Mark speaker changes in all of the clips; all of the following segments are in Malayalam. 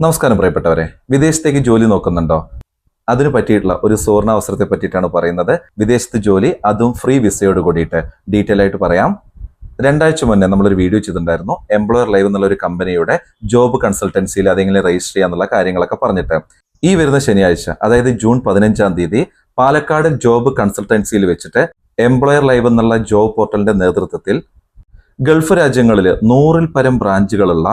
Speaker 1: നമസ്കാരം പ്രിയപ്പെട്ടവരെ. വിദേശത്തേക്ക് ജോലി നോക്കുന്നുണ്ടോ? അതിനു പറ്റിയിട്ടുള്ള ഒരു സുവർണ അവസരത്തെ പറ്റിയിട്ടാണ് പറയുന്നത്. വിദേശത്ത് ജോലി അതും ഫ്രീ വിസയോട് കൂടിയിട്ട് ഡീറ്റെയിൽ ആയിട്ട് പറയാം. രണ്ടാഴ്ച മുന്നേ നമ്മളൊരു വീഡിയോ ചെയ്തിട്ടുണ്ടായിരുന്നു. എംപ്ലോയർ ലൈവ് എന്നുള്ള ഒരു കമ്പനിയുടെ ജോബ് കൺസൾട്ടൻസിയിൽ അതെങ്ങനെ രജിസ്റ്റർ ചെയ്യാന്നുള്ള കാര്യങ്ങളൊക്കെ പറഞ്ഞിട്ട്. ഈ വരുന്ന ശനിയാഴ്ച അതായത് ജൂൺ പതിനഞ്ചാം തീയതി പാലക്കാട് ജോബ് കൺസൾട്ടൻസിയിൽ വെച്ചിട്ട് എംപ്ലോയർ ലൈവ് എന്നുള്ള ജോബ് പോർട്ടലിന്റെ നേതൃത്വത്തിൽ ഗൾഫ് രാജ്യങ്ങളിൽ നൂറിൽ പരം ബ്രാഞ്ചുകളുള്ള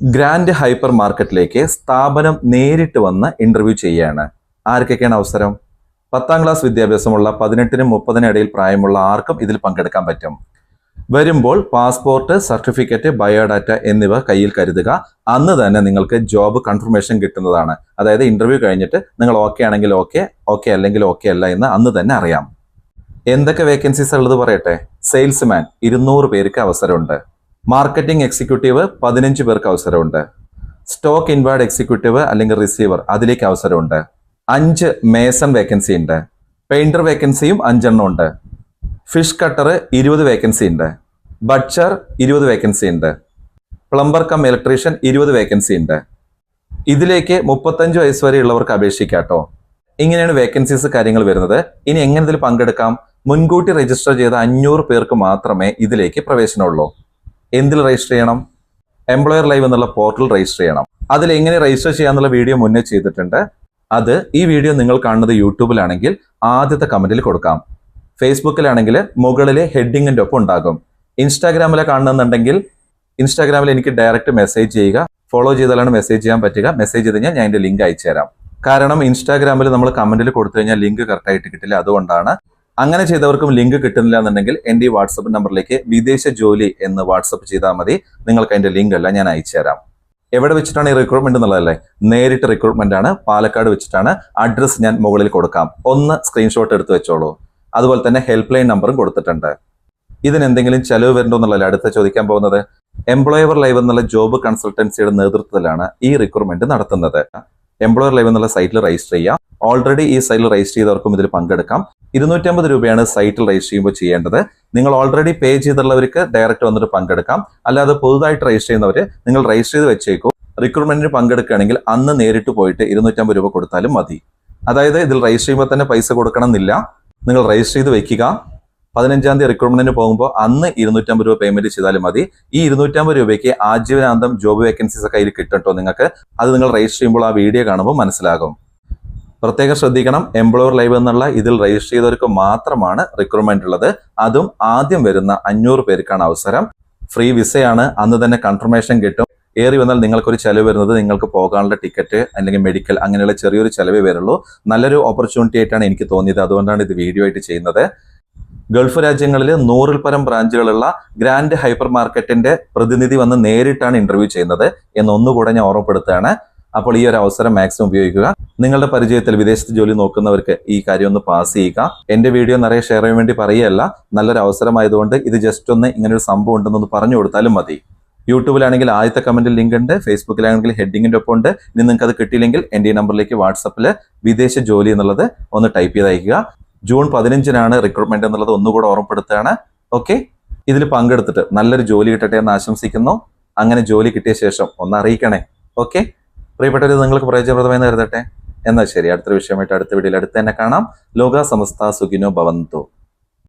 Speaker 1: ഗ്രാൻഡ് ഹൈപ്പർ മാർക്കറ്റിലേക്ക് സ്ഥാപനം നേരിട്ട് വന്ന് ഇന്റർവ്യൂ ചെയ്യുകയാണ്. ആർക്കൊക്കെയാണ് അവസരം? പത്താം ക്ലാസ് വിദ്യാഭ്യാസമുള്ള പതിനെട്ടിനും മുപ്പതിനും ഇടയിൽ പ്രായമുള്ള ആർക്കും ഇതിൽ പങ്കെടുക്കാൻ പറ്റും. വരുമ്പോൾ പാസ്പോർട്ട് സർട്ടിഫിക്കറ്റ് ബയോഡാറ്റ എന്നിവ കയ്യിൽ കരുതുക. അന്ന് തന്നെ നിങ്ങൾക്ക് ജോബ് കൺഫർമേഷൻ കിട്ടുന്നതാണ്. അതായത് ഇന്റർവ്യൂ കഴിഞ്ഞിട്ട് നിങ്ങൾ ഓക്കെ ആണെങ്കിൽ ഓക്കെ ഓക്കെ അല്ലെങ്കിൽ ഓക്കെ അല്ല എന്ന് അന്ന് തന്നെ അറിയാം. എന്തൊക്കെ വേക്കൻസീസ് ഉള്ളത് പറയട്ടെ? സെയിൽസ്മാൻ ഇരുന്നൂറ് പേർക്ക് അവസരമുണ്ട്. മാർക്കറ്റിംഗ് എക്സിക്യൂട്ടീവ് പതിനഞ്ച് പേർക്ക് അവസരമുണ്ട്. സ്റ്റോക്ക് ഇൻവേർഡ് എക്സിക്യൂട്ടീവ് അല്ലെങ്കിൽ റിസീവർ അതിലേക്ക് അവസരമുണ്ട്. അഞ്ച് മേസൺ വേക്കൻസി ഉണ്ട്. പെയിന്റർ വേക്കൻസിയും അഞ്ചെണ്ണം ഉണ്ട്. ഫിഷ് കട്ടർ ഇരുപത് വേക്കൻസി ഉണ്ട്. ബട്ചർ ഇരുപത് വേക്കൻസി ഉണ്ട്. പ്ലംബർ കം ഇലക്ട്രീഷ്യൻ ഇരുപത് വേക്കൻസി ഉണ്ട്. ഇതിലേക്ക് മുപ്പത്തഞ്ച് വയസ്സ് വരെയുള്ളവർക്ക് അപേക്ഷിക്കാട്ടോ ഇങ്ങനെയാണ് വേക്കൻസീസ് കാര്യങ്ങൾ വരുന്നത്. ഇനി എങ്ങനെ ഇതിൽ പങ്കെടുക്കാം? മുൻകൂട്ടി രജിസ്റ്റർ ചെയ്ത അഞ്ഞൂറ് പേർക്ക് മാത്രമേ ഇതിലേക്ക് പ്രവേശനമുള്ളൂ. എന്തിൽ രജിസ്റ്റർ ചെയ്യണം? എംപ്ലോയർ ലൈവ് എന്നുള്ള പോർട്ടൽ രജിസ്റ്റർ ചെയ്യണം. അതിൽ എങ്ങനെ രജിസ്റ്റർ ചെയ്യാന്നുള്ള വീഡിയോ മുന്നേ ചെയ്തിട്ടുണ്ട്. അത് ഈ വീഡിയോ നിങ്ങൾ കാണുന്നത് യൂട്യൂബിലാണെങ്കിൽ ആദ്യത്തെ കമന്റിൽ കൊടുക്കാം. ഫേസ്ബുക്കിലാണെങ്കിൽ മുകളിലെ ഹെഡിങ്ങിന്റെ ഒപ്പം ഉണ്ടാകും. ഇൻസ്റ്റാഗ്രാമിലെ കാണുന്നുണ്ടെങ്കിൽ ഇൻസ്റ്റാഗ്രാമിൽ എനിക്ക് ഡയറക്റ്റ് മെസ്സേജ് ചെയ്യുക. ഫോളോ ചെയ്താലാണ് മെസ്സേജ് ചെയ്യാൻ പറ്റുക. മെസ്സേജ് ചെയ്ത് കഴിഞ്ഞാൽ ഞാൻ അതിന്റെ ലിങ്ക് അയച്ചു തരാം കാരണം ഇൻസ്റ്റാഗ്രാമിൽ നമ്മൾ കമന്റിൽ കൊടുത്തു കഴിഞ്ഞാൽ ലിങ്ക് കറക്റ്റ് ആയിട്ട് കിട്ടില്ല. അതുകൊണ്ടാണ് അങ്ങനെ ചെയ്തവർക്കും ലിങ്ക് കിട്ടുന്നില്ല എന്നുണ്ടെങ്കിൽ എന്റെ ഈ വാട്സപ്പ് നമ്പറിലേക്ക് വിദേശ ജോലി എന്ന് വാട്സപ്പ് ചെയ്താൽ മതി. നിങ്ങൾക്ക് അതിന്റെ ലിങ്ക് അല്ല ഞാൻ അയച്ചു തരാം. എവിടെ വെച്ചിട്ടാണ് ഈ റിക്രൂട്ട്മെന്റ് എന്നുള്ളതല്ലേ? നേരിട്ട് റിക്രൂട്ട്മെന്റ് ആണ്. പാലക്കാട് വെച്ചിട്ടാണ്. അഡ്രസ്സ് ഞാൻ മുകളിൽ കൊടുക്കാം. ഒന്ന് സ്ക്രീൻഷോട്ട് എടുത്ത് വെച്ചോളൂ. അതുപോലെ തന്നെ ഹെൽപ്പ് ലൈൻ നമ്പറും കൊടുത്തിട്ടുണ്ട്. ഇതിന് എന്തെങ്കിലും ചെലവ് വരുന്നുണ്ടോ എന്നുള്ളതല്ലേ അടുത്ത ചോദിക്കാൻ പോകുന്നത്? എംപ്ലോയർ ലൈവ് എന്നുള്ള ജോബ് കൺസൾട്ടൻസിയുടെ നേതൃത്വത്തിലാണ് ഈ റിക്രൂട്ട്മെന്റ് നടത്തുന്നത്. എംപ്ലോയർ ലൈവ് എന്നുള്ള സൈറ്റിൽ രജിസ്റ്റർ ചെയ്യാം. ഓൾറെഡി ഈ സൈറ്റിൽ രജിസ്റ്റർ ചെയ്തവർക്കും ഇതിൽ പങ്കെടുക്കാം. ഇരുന്നൂറ്റമ്പത് രൂപയാണ് സൈറ്റിൽ രജിസ്റ്റർ ചെയ്യുമ്പോൾ ചെയ്യേണ്ടത്. നിങ്ങൾ ഓൾറെഡി പേ ചെയ്തിട്ടുള്ളവർക്ക് ഡയറക്റ്റ് വന്നിട്ട് പങ്കെടുക്കാം. അല്ലാതെ പുതുതായിട്ട് രജിസ്റ്റർ ചെയ്യുന്നവർ നിങ്ങൾ രജിസ്റ്റർ ചെയ്ത് വെച്ചേക്കും. റിക്രൂട്ട്മെന്റിന് പങ്കെടുക്കുകയാണെങ്കിൽ അന്ന് നേരിട്ട് പോയിട്ട് ഇരുന്നൂറ്റമ്പത് രൂപ കൊടുത്താലും മതി. അതായത് ഇതിൽ രജിസ്റ്റർ ചെയ്യുമ്പോൾ തന്നെ പൈസ കൊടുക്കണം എന്നില്ല നിങ്ങൾ രജിസ്റ്റർ ചെയ്ത് വെക്കുക. പതിനഞ്ചാം തീയതി റിക്രൂട്ട്മെന്റിന് പോകുമ്പോൾ അന്ന് ഇരുന്നൂറ്റമ്പത് രൂപ പേയ്മെന്റ് ചെയ്താലും മതി. ഈ ഇരുന്നൂറ്റമ്പത് രൂപയ്ക്ക് ആജീവനാന്തം ജോബ് വേക്കൻസീസ് ഒക്കെ അതിൽ നിങ്ങൾക്ക്. അത് നിങ്ങൾ രജിസ്റ്റർ ചെയ്യുമ്പോൾ ആ വീഡിയോ കാണുമ്പോൾ മനസ്സിലാകും. പ്രത്യേകം ശ്രദ്ധിക്കണം എംപ്ലോയർ ലൈവ് എന്നുള്ള ഇതിൽ രജിസ്റ്റർ ചെയ്തവർക്ക് മാത്രമാണ് റിക്രൂട്ട്മെന്റ് ഉള്ളത്. അതും ആദ്യം വരുന്ന അഞ്ഞൂറ് പേർക്കാണ് അവസരം. ഫ്രീ വിസയാണ് അന്ന് തന്നെ കൺഫർമേഷൻ കിട്ടും. ഏറി വന്നാൽ നിങ്ങൾക്കൊരു ചെലവ് വരുന്നത് നിങ്ങൾക്ക് പോകാനുള്ള ടിക്കറ്റ് അല്ലെങ്കിൽ മെഡിക്കൽ അങ്ങനെയുള്ള ചെറിയൊരു ചെലവേ വരുള്ളൂ. നല്ലൊരു ഓപ്പർച്യൂണിറ്റി ആയിട്ടാണ് എനിക്ക് തോന്നിയത്. അതുകൊണ്ടാണ് ഇത് വീഡിയോ ആയിട്ട് ചെയ്യുന്നത്. ഗൾഫ് രാജ്യങ്ങളിൽ നൂറിൽ പരം ബ്രാഞ്ചുകളുള്ള ഗ്രാൻഡ് ഹൈപ്പർ മാർക്കറ്റിന്റെ പ്രതിനിധി വന്ന് നേരിട്ടാണ് ഇന്റർവ്യൂ ചെയ്യുന്നത് എന്ന് ഒന്നുകൂടെ ഞാൻ ഓർമ്മപ്പെടുത്തുകയാണ്. അപ്പോൾ ഈ ഒരു അവസരം മാക്സിമം ഉപയോഗിക്കുക. നിങ്ങളുടെ പരിചയത്തിൽ വിദേശത്ത് ജോലി നോക്കുന്നവർക്ക് ഈ കാര്യം ഒന്ന് പാസ് ചെയ്യുക. എന്റെ വീഡിയോ നിറയെ ഷെയർ ചെയ്യാൻ വേണ്ടി പറയുകയല്ല നല്ലൊരു അവസരമായതുകൊണ്ട് ഇത് ജസ്റ്റ് ഒന്ന് ഇങ്ങനെ ഒരു സംഭവം ഉണ്ടെന്നൊന്ന് പറഞ്ഞു കൊടുത്താലും മതി. യൂട്യൂബിലാണെങ്കിൽ ആദ്യത്തെ കമന്റിൽ ലിങ്ക് ഉണ്ട് ഫേസ്ബുക്കിലാണെങ്കിൽ ഹെഡിങ്ങിന്റെ ഒപ്പം ഉണ്ട്. ഇനി നിങ്ങൾക്ക് അത് കിട്ടിയില്ലെങ്കിൽ എന്റെ ഈ നമ്പറിലേക്ക് വാട്സപ്പിൽ വിദേശ ജോലി എന്നുള്ളത് ഒന്ന് ടൈപ്പ് ചെയ്ത് അയക്കുക ജൂൺ പതിനഞ്ചിനാണ് റിക്രൂട്ട്മെന്റ് എന്നുള്ളത് ഒന്നുകൂടെ ഓർമ്മപ്പെടുത്തുകയാണ്. ഓക്കെ ഇതിൽ പങ്കെടുത്തിട്ട് നല്ലൊരു ജോലി കിട്ടട്ടെ എന്ന് ആശംസിക്കുന്നു. അങ്ങനെ ജോലി കിട്ടിയ ശേഷം ഒന്ന് അറിയിക്കണേ. ഓക്കെ പ്രിയപ്പെട്ടവർ നിങ്ങൾക്ക് പ്രയോജനപ്രദമായി കരുതട്ടെ? എന്നാൽ ശരി അടുത്തൊരു വിഷയമായിട്ട് അടുത്ത വീഡിയോയിൽ അടുത്ത് തന്നെ കാണാം. ലോക സമസ്ത സുഖിനോ ഭവന്തു.